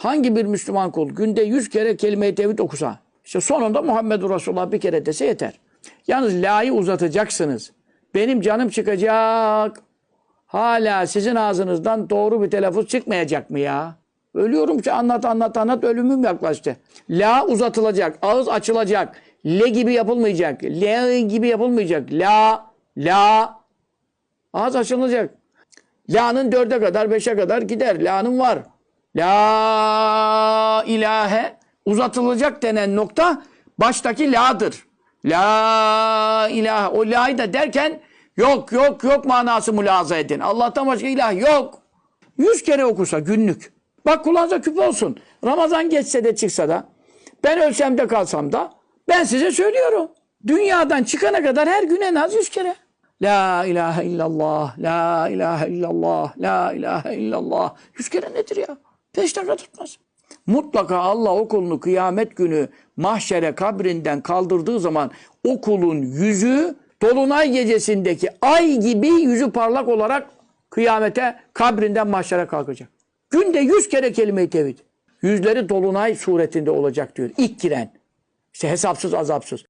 hangi bir Müslüman kul günde yüz kere kelime-i tevhid okusa, işte sonunda Muhammedur Resulullah bir kere dese yeter. Yalnız la'yı uzatacaksınız. Benim canım çıkacak. Hala sizin ağzınızdan doğru bir telaffuz çıkmayacak mı ya? Ölüyorum ki anlat anlat anlat ölümüm yaklaştı. La uzatılacak, ağız açılacak. Le gibi yapılmayacak. Le gibi yapılmayacak. La, la. Ağız açılacak. La'nın dörde kadar, beşe kadar gider. La'nın var. La ilahe uzatılacak denen nokta baştaki la'dır. La ilahe. O la'yı da derken yok yok yok manası mülaza edin. Allah'tan başka ilah yok. Yüz kere okusa günlük. Bak kulağınıza küp olsun. Ramazan geçse de çıksa da ben ölsem de kalsam da ben size söylüyorum. Dünyadan çıkana kadar her gün en az yüz kere. La ilahe illallah, la ilahe illallah, la ilahe illallah. Yüz kere nedir ya? Beş dakika tutmaz. Mutlaka Allah o kulunu kıyamet günü mahşere kabrinden kaldırdığı zaman o kulun yüzü Dolunay gecesindeki ay gibi yüzü parlak olarak kıyamete kabrinden mahşere kalkacak. Günde yüz kere kelime-i tevhid. Yüzleri dolunay suretinde olacak diyor. İlk giren. İşte hesapsız azapsız.